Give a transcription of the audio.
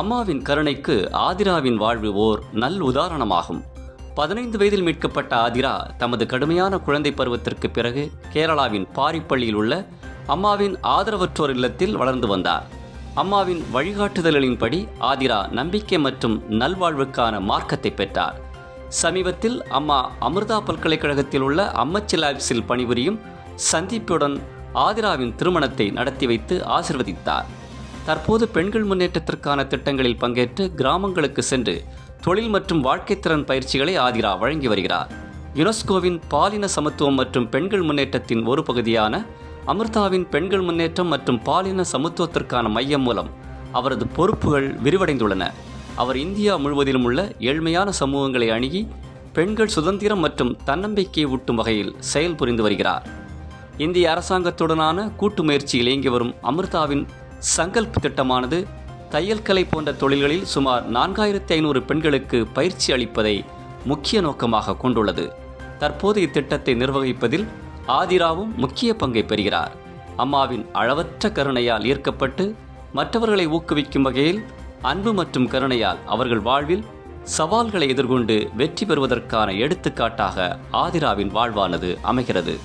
அம்மாவின் கருணைக்கு ஆதிராவின் வாழ்வு ஓர் நல் உதாரணமாகும். பதினைந்து வயதில் மீட்கப்பட்ட ஆதிரா தமது கடுமையான குழந்தை பருவத்திற்கு பிறகு கேரளாவின் பாரிப்பள்ளியில் உள்ள அம்மாவின் ஆதரவற்றோர் இல்லத்தில் வளர்ந்து வந்தார். அம்மாவின் வழிகாட்டுதல்களின்படி ஆதிரா நம்பிக்கை மற்றும் நல்வாழ்வுக்கான மார்க்கத்தை பெற்றார். சமீபத்தில் அம்மா அமிர்தா பல்கலைக்கழகத்தில் உள்ள அம்மச்சி லேப்ஸில் பணிபுரியும் சந்தீப்புடன் ஆதிராவின் திருமணத்தை நடத்தி வைத்து ஆசிர்வதித்தார். தற்போது பெண்கள் முன்னேற்றத்திற்கான திட்டங்களில் பங்கேற்று கிராமங்களுக்கு சென்று தொழில் மற்றும் வாழ்க்கைத்திறன் பயிற்சிகளை ஆதிரா வழங்கி வருகிறார். யுனெஸ்கோவின் பாலின சமத்துவம் மற்றும் பெண்கள் முன்னேற்றத்தின் ஒரு பகுதியான அமிர்தாவின் பெண்கள் முன்னேற்றம் மற்றும் பாலின சமத்துவத்திற்கான மையம் மூலம் அவரது பொறுப்புகள் விரிவடைந்துள்ளன. அவர் இந்தியா முழுவதிலும் உள்ள ஏழ்மையான சமூகங்களை அணுகி பெண்கள் சுதந்திரம் மற்றும் தன்னம்பிக்கையை ஊட்டும் வகையில் செயல்புரிந்து வருகிறார். இந்திய அரசாங்கத்துடனான கூட்டு முயற்சியில் இயங்கி வரும் அமிர்தாவின் சங்கல்ப் திட்டமானது தையல்கலை போன்ற தொழில்களில் சுமார் நான்காயிரத்தி ஐநூறு பெண்களுக்கு பயிற்சி அளிப்பதை முக்கிய நோக்கமாக கொண்டுள்ளது. தற்போது இத்திட்டத்தை நிர்வகிப்பதில் ஆதிராவும் முக்கிய பங்கை பெறுகிறார். அம்மாவின் அளவற்ற கருணையால் ஈர்க்கப்பட்டு மற்றவர்களை ஊக்குவிக்கும் வகையில் அன்பு மற்றும் கருணையால் அவர்கள் வாழ்வில் சவால்களை எதிர்கொண்டு வெற்றி பெறுவதற்கான எடுத்துக்காட்டாக ஆதிராவின் வாழ்வானது அமைகிறது.